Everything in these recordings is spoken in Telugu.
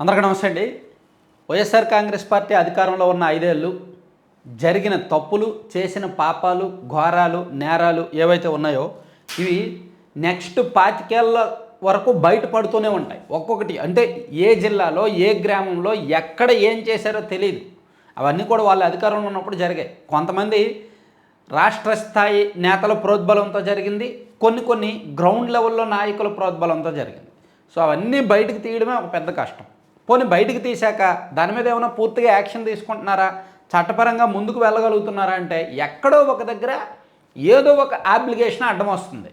అందరికీ నమస్తే అండి. వైఎస్ఆర్ కాంగ్రెస్ పార్టీ అధికారంలో ఉన్న ఐదేళ్ళు జరిగిన తప్పులు చేసిన పాపాలు ఘోరాలు నేరాలు ఏవైతే ఉన్నాయో ఇవి నెక్స్ట్ పాతికేళ్ళ వరకు బయటపడుతూనే ఉంటాయి. ఒక్కొక్కటి అంటే ఏ జిల్లాలో ఏ గ్రామంలో ఎక్కడ ఏం చేశారో తెలియదు అవన్నీ కూడా వాళ్ళ అధికారంలో ఉన్నప్పుడు జరిగాయి. కొంతమంది రాష్ట్ర స్థాయి నేతల ప్రోద్బలంతో జరిగింది కొన్ని కొన్ని గ్రౌండ్ లెవెల్లో నాయకుల ప్రోద్బలంతో జరిగింది. సో అవన్నీ బయటకు తీయడమే ఒక పెద్ద కష్టం. పోనీ బయటకు తీశాక దాని మీద ఏమైనా పూర్తిగా యాక్షన్ తీసుకుంటున్నారా? చట్టపరంగా ముందుకు వెళ్ళగలుగుతున్నారా అంటే ఎక్కడో ఒక దగ్గర ఏదో ఒక అప్లికేషన్ అడ్డం వస్తుంది.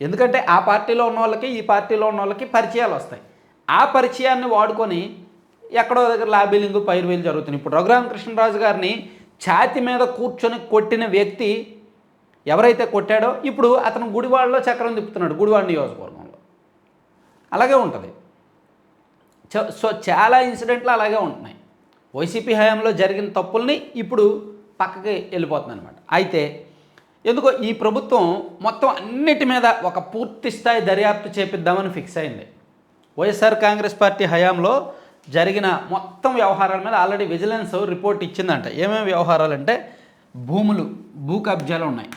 ఎందుకంటే ఆ పార్టీలో ఉన్న వాళ్ళకి ఈ పార్టీలో ఉన్న వాళ్ళకి పరిచయాలు వస్తాయి. ఆ పరిచయాన్ని వాడుకొని ఎక్కడో దగ్గర లాబీలింగ్ పైరువేలు జరుగుతుంది ఇప్పుడు రఘురామకృష్ణరాజు గారిని ఛాతి మీద కూర్చొని కొట్టిన వ్యక్తి ఎవరైతే కొట్టాడో ఇప్పుడు అతను గుడివాడలో చక్రం తిప్పుతున్నాడు గుడివాడ నియోజకవర్గంలో. అలాగే ఉంటుంది. సో చాలా ఇన్సిడెంట్లు అలాగే ఉంటున్నాయి. వైసీపీ హయాంలో జరిగిన తప్పుల్ని ఇప్పుడు పక్కకి వెళ్ళిపోతుంది అనమాట అయితే ఎందుకో ఈ ప్రభుత్వం మొత్తం అన్నిటి మీద ఒక పూర్తి స్థాయి దర్యాప్తు చేపిద్దామని ఫిక్స్ అయింది. వైఎస్ఆర్ కాంగ్రెస్ పార్టీ హయాంలో జరిగిన మొత్తం వ్యవహారాల మీద ఆల్రెడీ విజిలెన్స్ రిపోర్ట్ ఇచ్చిందంట. ఏమేమి వ్యవహారాలు అంటే భూములు భూ కబ్జాలు ఉన్నాయి.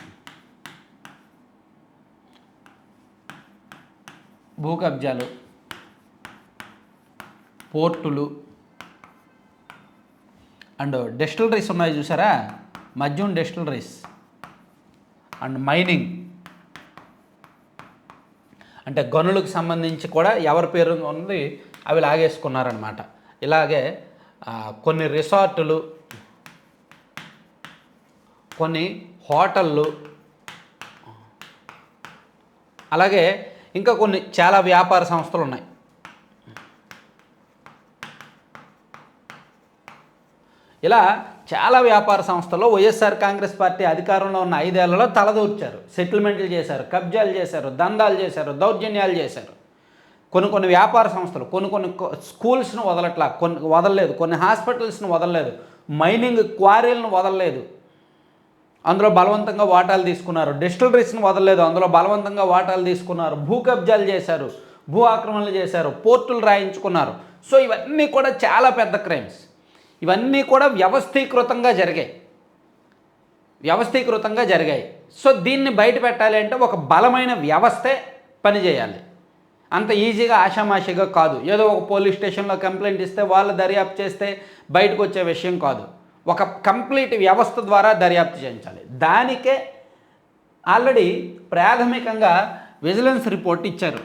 భూ కబ్జాలు పోర్టులు అండ్ డెస్టిలరీస్ ఉన్నాయి చూసారా? మద్యం డెస్టిలరీస్ అండ్ మైనింగ్. అంటే గనులకు సంబంధించి కూడా ఎవరి పేరు ఉంది అవి లాగేసుకున్నారనమాట ఇలాగే కొన్ని రిసార్టులు కొన్ని హోటళ్ళు అలాగే ఇంకా కొన్ని చాలా వ్యాపార సంస్థలు ఉన్నాయి. ఇలా చాలా వ్యాపార సంస్థల్లో వైఎస్ఆర్ కాంగ్రెస్ పార్టీ అధికారంలో ఉన్న ఐదేళ్ళలో తలదూర్చారు. సెటిల్మెంట్లు చేశారు కబ్జాలు చేశారు దందాలు చేశారు దౌర్జన్యాలు చేశారు. కొన్ని కొన్ని వ్యాపార సంస్థలు కొన్ని కొన్ని స్కూల్స్ను వదలట్లా కొన్ని వదలలేదు కొన్ని హాస్పిటల్స్ను వదలలేదు మైనింగ్ క్వారీలను వదలలేదు. అందులో బలవంతంగా వాటాలు తీసుకున్నారు. డిస్టిలరీస్ని వదలలేదు అందులో బలవంతంగా వాటాలు తీసుకున్నారు. భూ కబ్జాలు చేశారు భూ ఆక్రమణలు చేశారు పోర్టులు రాయించుకున్నారు. సో ఇవన్నీ కూడా చాలా పెద్ద క్రైమ్స్. ఇవన్నీ కూడా వ్యవస్థీకృతంగా జరిగాయి. వ్యవస్థీకృతంగా జరిగాయి. సో దీన్ని బయట పెట్టాలి అంటే ఒక బలమైన వ్యవస్థే పనిచేయాలి. అంత ఈజీగా ఆషామాషిగా కాదు. ఏదో ఒక పోలీస్ స్టేషన్లో కంప్లైంట్ ఇస్తే వాళ్ళు దర్యాప్తు చేస్తే బయటకు వచ్చే విషయం కాదు. ఒక కంప్లీట్ వ్యవస్థ ద్వారా దర్యాప్తు చేయించాలి. దానికే ఆల్రెడీ ప్రాథమికంగా విజిలెన్స్ రిపోర్ట్ ఇచ్చారు.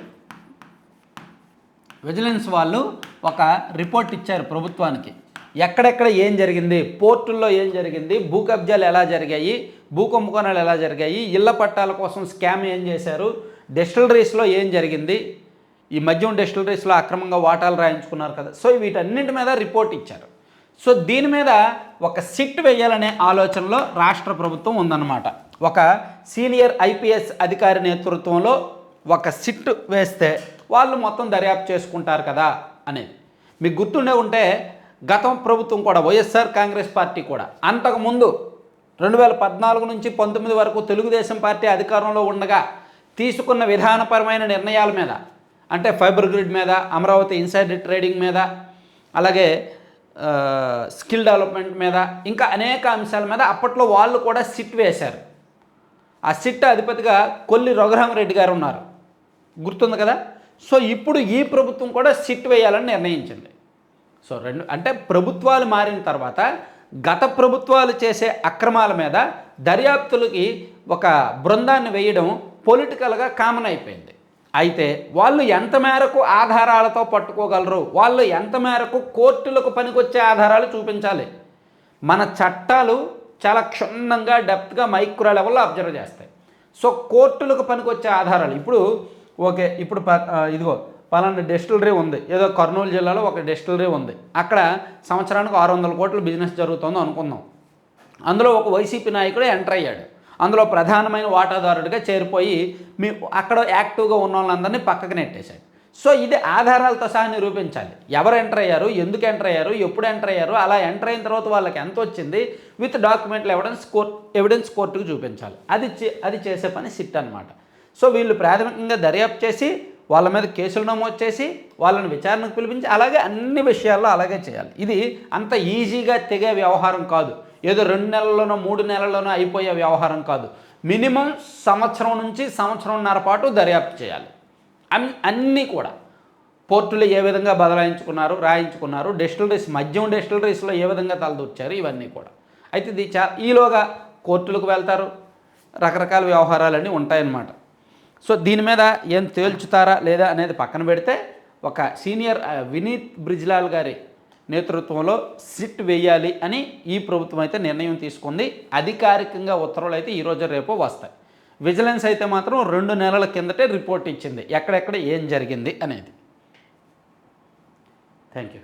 విజిలెన్స్ వాళ్ళు ఒక రిపోర్ట్ ఇచ్చారు ప్రభుత్వానికి. ఎక్కడెక్కడ ఏం జరిగింది పోర్టుల్లో ఏం జరిగింది భూ కబ్జాలు ఎలా జరిగాయి భూ కుంభకోణాలు ఎలా జరిగాయి ఇళ్ళ పట్టాల కోసం స్కామ్ ఏం చేశారు డెస్టిలరీస్లో ఏం జరిగింది ఈ మద్యం డెస్టిలరీస్లో అక్రమంగా వాటాలు రాయించుకున్నారు కదా. సో వీటన్నింటి మీద రిపోర్ట్ ఇచ్చారు. సో దీని మీద ఒక సిట్ వేయాలనే ఆలోచనలో రాష్ట్ర ప్రభుత్వం ఉందన్నమాట. ఒక సీనియర్ ఐపీఎస్ అధికారి నేతృత్వంలో ఒక సిట్ వేస్తే వాళ్ళు మొత్తం దర్యాప్తు చేసుకుంటారు కదా అనేది. మీకు గుర్తుండే ఉంటే గతం ప్రభుత్వం కూడా వైఎస్ఆర్ కాంగ్రెస్ పార్టీ కూడా. అంతకుముందు రెండు వేల పద్నాలుగు నుంచి పంతొమ్మిది వరకు తెలుగుదేశం పార్టీ అధికారంలో ఉండగా తీసుకున్న విధానపరమైన నిర్ణయాల మీద అంటే ఫైబర్ గ్రిడ్ మీద అమరావతి ఇన్సైడర్ ట్రేడింగ్ మీద అలాగే స్కిల్ డెవలప్మెంట్ మీద ఇంకా అనేక అంశాల మీద అప్పట్లో వాళ్ళు కూడా సిట్ వేశారు. ఆ సిట్ అధిపతిగా కొల్లి రఘురామరెడ్డి గారు ఉన్నారు. గుర్తుంది కదా? సో ఇప్పుడు ఈ ప్రభుత్వం కూడా సిట్ వేయాలని నిర్ణయించింది. సో రెండు అంటే ప్రభుత్వాలు మారిన తర్వాత గత ప్రభుత్వాలు చేసే అక్రమాల మీద దర్యాప్తులకి ఒక బృందాన్ని వేయడం పొలిటికల్గా కామన్ అయిపోయింది. అయితే వాళ్ళు ఎంత మేరకు ఆధారాలతో పట్టుకోగలరు? వాళ్ళు ఎంత మేరకు కోర్టులకు పనికొచ్చే ఆధారాలు చూపించాలి? మన చట్టాలు చాలా క్షుణ్ణంగా డెప్త్గా మైక్రో లెవెల్లో అబ్జర్వ్ చేస్తాయి. సో కోర్టులకు పనికొచ్చే ఆధారాలు ఇప్పుడు ఓకే ఇప్పుడు ప- ఇదిగో పలానా డెస్టిలరీ ఉంది. ఏదో కర్నూలు జిల్లాలో ఒక డెస్టిలరీ ఉంది. అక్కడ సంవత్సరానికి ఆరు వందల కోట్ల బిజినెస్ జరుగుతుందో అనుకుందాం. అందులో ఒక వైసీపీ నాయకుడు ఎంటర్ అయ్యాడు. అందులో ప్రధానమైన వాటాదారుడిగా చేరిపోయి మీ అక్కడ యాక్టివ్గా ఉన్న వాళ్ళందరినీ పక్కకు నెట్టేశాడు. సో ఇది ఆధారాలతో సహా నిరూపించాలి. ఎవరు ఎంటర్ అయ్యారు? ఎందుకు ఎంటర్ అయ్యారు? ఎప్పుడు ఎంటర్ అయ్యారు? అలా ఎంటర్ అయిన తర్వాత వాళ్ళకి ఎంత వచ్చింది? విత్ డాక్యుమెంట్లు ఎవిడెన్స్ కోర్ట్ ఎవిడెన్స్ కోర్టుకు చూపించాలి. అది అది చేసే పని సిట్ అనమాట సో వీళ్ళు ప్రాథమికంగా దర్యాప్తు చేసి వాళ్ళ మీద కేసులు నమోదు చేసి వాళ్ళని విచారణకు పిలిపించి అలాగే అన్ని విషయాల్లో అలాగే చేయాలి. ఇది అంత ఈజీగా తెగే వ్యవహారం కాదు. ఏదో రెండు నెలల్లోనో మూడు నెలల్లోనో అయిపోయే వ్యవహారం కాదు. మినిమం సంవత్సరం నుంచి సంవత్సరంన్నర పాటు దర్యాప్తు చేయాలి. అన్నీ కూడా. పోర్టులు ఏ విధంగా బదలాయించుకున్నారు రాయించుకున్నారు డిస్టిలరీస్ మద్యం డిస్టిలరీస్లో ఏ విధంగా తలదూర్చారు ఇవన్నీ కూడా. అయితే ఇది చా ఈలోగా కోర్టులకు వెళ్తారు. రకరకాల వ్యవహారాలన్నీ ఉంటాయన్నమాట. సో దీని మీద ఏం తేల్చుతారా లేదా అనేది పక్కన పెడితే ఒక సీనియర్ వినీత్ బ్రిజ్లాల్ గారి నేతృత్వంలో సిట్ వేయాలి అని ఈ ప్రభుత్వం అయితే నిర్ణయం తీసుకుంది. అధికారికంగా ఉత్తర్వులు అయితే ఈరోజు రేపు వస్తాయి. విజిలెన్స్ అయితే మాత్రం రెండు నెలల కిందటే రిపోర్ట్ ఇచ్చింది. ఎక్కడెక్కడ ఏం జరిగింది అనేది. Thank you